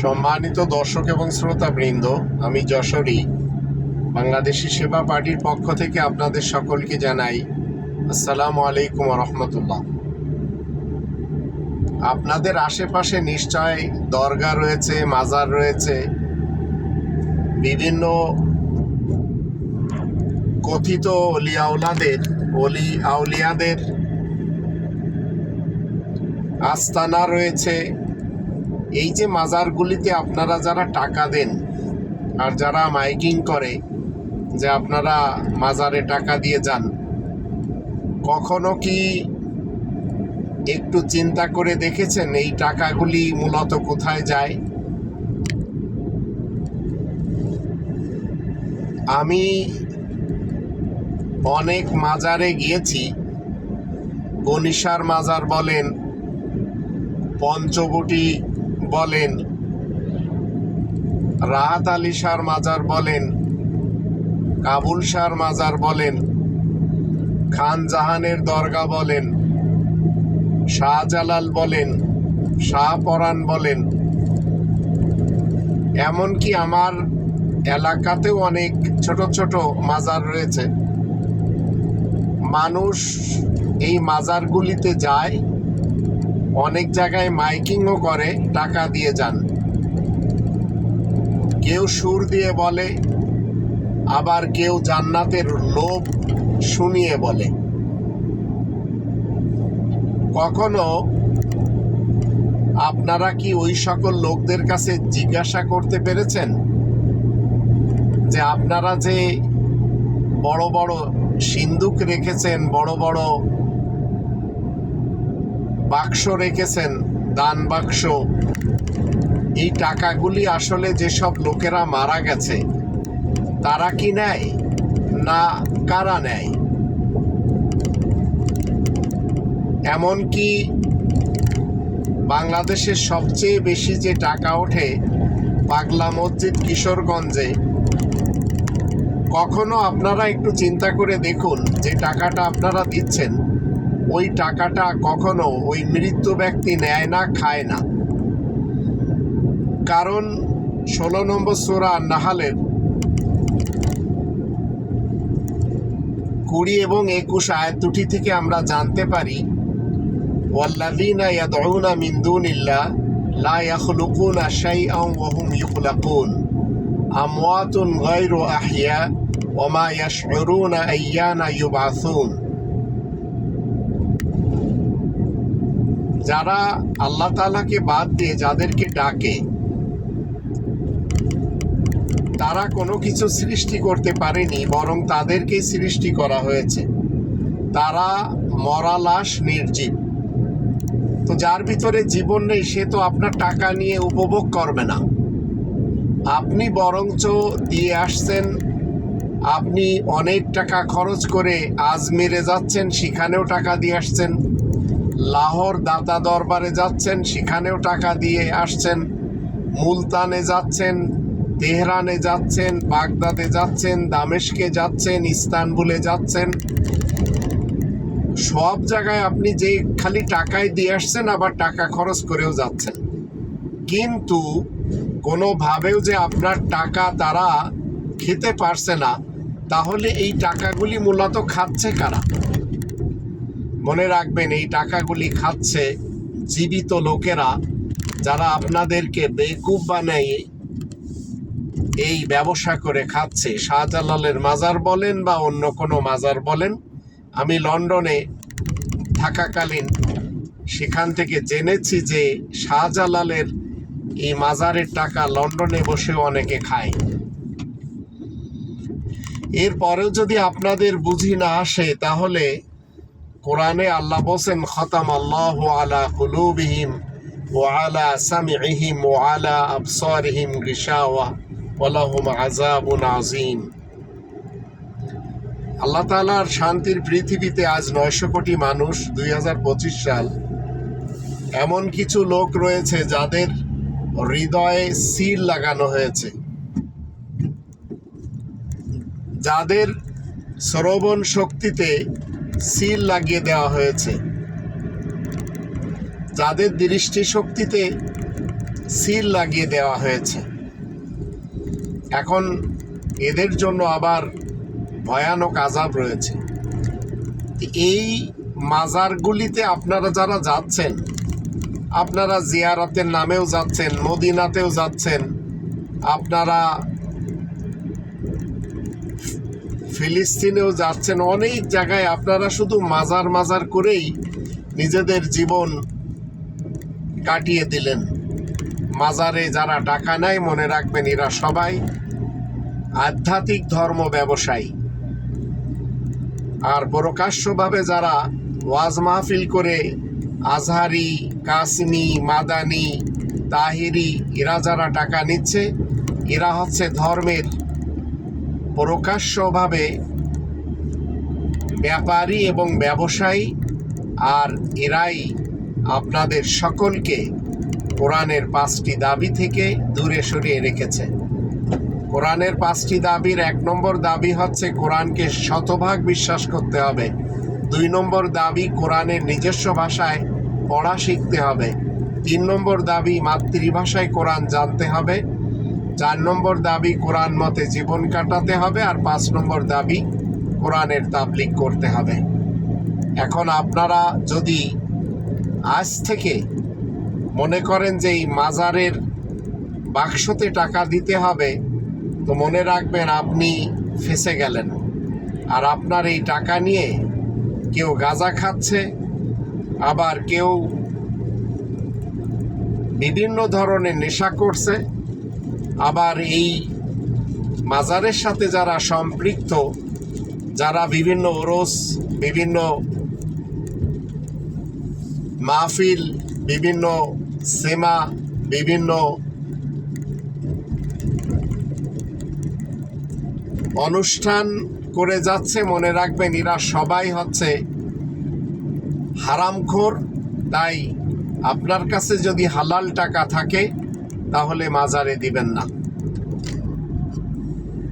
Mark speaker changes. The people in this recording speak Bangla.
Speaker 1: সম্মানিত দর্শক এবং শ্রোতাবৃন্দ, আমি যশোরী বাংলাদেশি সেবা পার্টির পক্ষ থেকে আপনাদের সকলকে জানাই আসসালামু আলাইকুম রহমতুল্লাহ। আপনাদের আশেপাশে নিশ্চয় দরগা রয়েছে, মাজার রয়েছে, বিভিন্ন কথিত অলিয়াউলাদের অলি আউলিয়াদের আস্তানা রয়েছে। এই যে মাজারগুলিতে আপনারা যারা টাকা দেন আর যারা মাইকিং করে যে আপনারা মাজারে টাকা দিয়ে যান, কখনো কি একটু চিন্তা করে দেখেছেন এই টাকাগুলি মূলত কোথায় যায়? আমি অনেক মাজারে গিয়েছি, গনিসার মাজার বলেন পঞ্চবটি বলেন। রাহাত আলী শাহর মাজার বলেন, কাবুল শাহর মাজার বলেন, খান জাহানের দরগা বলেন, শাহজালাল বলেন শাহপরান বলেন। এমনকি আমার এলাকাতেও অনেক ছোট ছোট মাজার রয়েছে। মানুষ এই মাজারগুলিতে যায় অনেক জায়গায় মাইকিংও করে, টাকা দিয়ে যান। কেউ সুর দিয়ে বলে, আবার কেউ জান্নাতের লোভ শুনিয়ে বলে। কখনো আপনারা কি ওই সকল লোকদের কাছে জিজ্ঞাসা করতে পেরেছেন? যে আপনারা যে বড় বড় সিন্দুক রেখেছেন, বড় বড় বাক্স রেখেছেন, দান বাক্স। এই টাকাগুলি আসলে যেসব লোকেরা মারা গেছে, তারা কি নেয় না কারা নেয়? এমনকি বাংলাদেশের সবচেয়ে বেশি যে টাকা ওঠে পাগলা মসজিদ কিশোরগঞ্জে, কখনো আপনারা একটু চিন্তা করে দেখুন যে টাকাটা আপনারা দিচ্ছেন। ওই টাকাটা কখনো ওই মৃত্যু ব্যক্তি নেয় না, খায় না। কারণ ষোলো নম্বর সোরা নাহালের কুড়ি এবং একুশ আয়াত দুটি থেকে আমরা জানতে পারি, ওয়াল্লাযীনা ইয়াদউনা লা শাইআন ওয়া মা আইয়ানা ইউবআসুন যারা আল্লাহ তাআলাকে বাদ দিয়ে যাদেরকে ডাকে, তারা কোনো কিছু সৃষ্টি করতে পারেনি, বরং তাদেরকেই সৃষ্টি করা হয়েছে। তারা মরা লাশ নির্জীব। তো যার ভিতরে জীবন নেই, সে তো আপনার টাকা নিয়ে উপভোগ করবে না। আপনি বরঞ্চ দিয়ে আসছেন, আপনি অনেক টাকা খরচ করে আজমিরে যাচ্ছেন, সেখানেও টাকা দিয়ে আসছেন। লাহোর দাতা দরবারে যাচ্ছেন, সেখানেও টাকা দিয়ে আসছেন। মুলতানে যাচ্ছেন, তেহরানে যাচ্ছেন, বাগদাদে যাচ্ছেন দামেশকে যাচ্ছেন, ইস্তানবুলে যাচ্ছেন। সব জায়গায় আপনি যে খালি টাকায় দিয়ে আসছেন, আবার টাকা খরচ করেও যাচ্ছেন। কিন্তু কোনোভাবেও যে আপনার টাকা তারা খেতে পারছে না, তাহলে এই টাকাগুলি মূলত খাচ্ছে কারা? মনে রাখবেন, এই টাকাগুলি খাচ্ছে জীবিত লোকেরা যারা আপনাদেরকে বেকুব বানাই এই ব্যবসা করে খাচ্ছে। শাহজালালের মাজার বলেন বা অন্য কোনো মাজার বলেন, আমি লন্ডনে থাকাকালীন সেখান থেকে জেনেছি যে শাহজালালের এই মাজারের টাকা লন্ডনে বসেও অনেকে খায়। এরপরেও যদি আপনাদের বুঝি না আসে, তাহলে কোরআনে আল্লাহ বলছেন, খতাম আল্লাহ আলা কুলুবিহিম ও আলা সামিহিম ও আলা আবসারিহিম গিসাওয়া ওয়ালাহুম আজাবুন আজিম আল্লাহ তালার শান্তির পৃথিবীতে আজ নয়শো কোটি মানুষ দুই হাজার পঁচিশ সাল। এমন কিছু লোক রয়েছে যাদের হৃদয়ে সিল লাগানো হয়েছে। যাদের শ্রবণ শক্তিতে সিল লাগিয়ে দেওয়া হয়েছে। যাদের দৃষ্টিশক্তিতে সিল লাগিয়ে দেওয়া হয়েছে। এখন এদের জন্য আবার ভয়ানক আজাব রয়েছে। এই মাজারগুলিতে আপনারা যারা যাচ্ছেন, আপনারা জিয়ারতের নামেও যাচ্ছেন, মদিনাতেও যাচ্ছেন, আপনারা ফিলিস্তিনেও যাচ্ছেন অনেক জায়গায় আপনারা শুধু মাজার মাজার করেই নিজেদের জীবন কাটিয়ে দিলেন। মাজারে যারা টাকা নেয় মনে রাখবেন এরা সবাই আধ্যাত্মিক ধর্ম ব্যবসায়ী। আর প্রকাশ্যভাবে যারা ওয়াজ মাহফিল করে, আজহারি, কাসমি, মাদানি, তাহিরি, এরা যারা টাকা নিচ্ছে, এরা হচ্ছে ধর্মের প্রকাশ্যভাবে ব্যাপারী এবং ব্যবসায়ী আর এরাই আপনাদের সকলকে কোরআনের পাঁচটি দাবি থেকে দূরে সরিয়ে রেখেছে। কোরআনের পাঁচটি দাবির এক নম্বর দাবি হচ্ছে কোরআনকে শতভাগ বিশ্বাস করতে হবে। দুই নম্বর দাবি কোরআনের নিজস্ব ভাষায় পড়া শিখতে হবে। তিন নম্বর দাবি মাতৃভাষায় কোরআন জানতে হবে। চার নম্বর দাবি কোরআন মতে জীবন কাটাতে হবে আর পাঁচ নম্বর দাবি কোরআনের তাবলিক করতে হবে। এখন আপনারা যদি আজ থেকে মনে করেন যে এই মাজারের বাক্সতে টাকা দিতে হবে, তো মনে রাখবেন আপনি ফেসে গেলেন। আর আপনার এই টাকা নিয়ে কেউ গাঁজা খাচ্ছে, আবার কেউ বিভিন্ন ধরনের নেশা করছে আবার এই মাজারের সাথে যারা সম্পৃক্ত, যারা বিভিন্ন ওরস, বিভিন্ন মাহফিল, বিভিন্ন সেমা, বিভিন্ন অনুষ্ঠান করে যাচ্ছে, মনে রাখবেন এরা সবাই হচ্ছে হারামখোর। তাই আপনার কাছে যদি হালাল টাকা থাকে তাহলে মাজারে দিবেন না।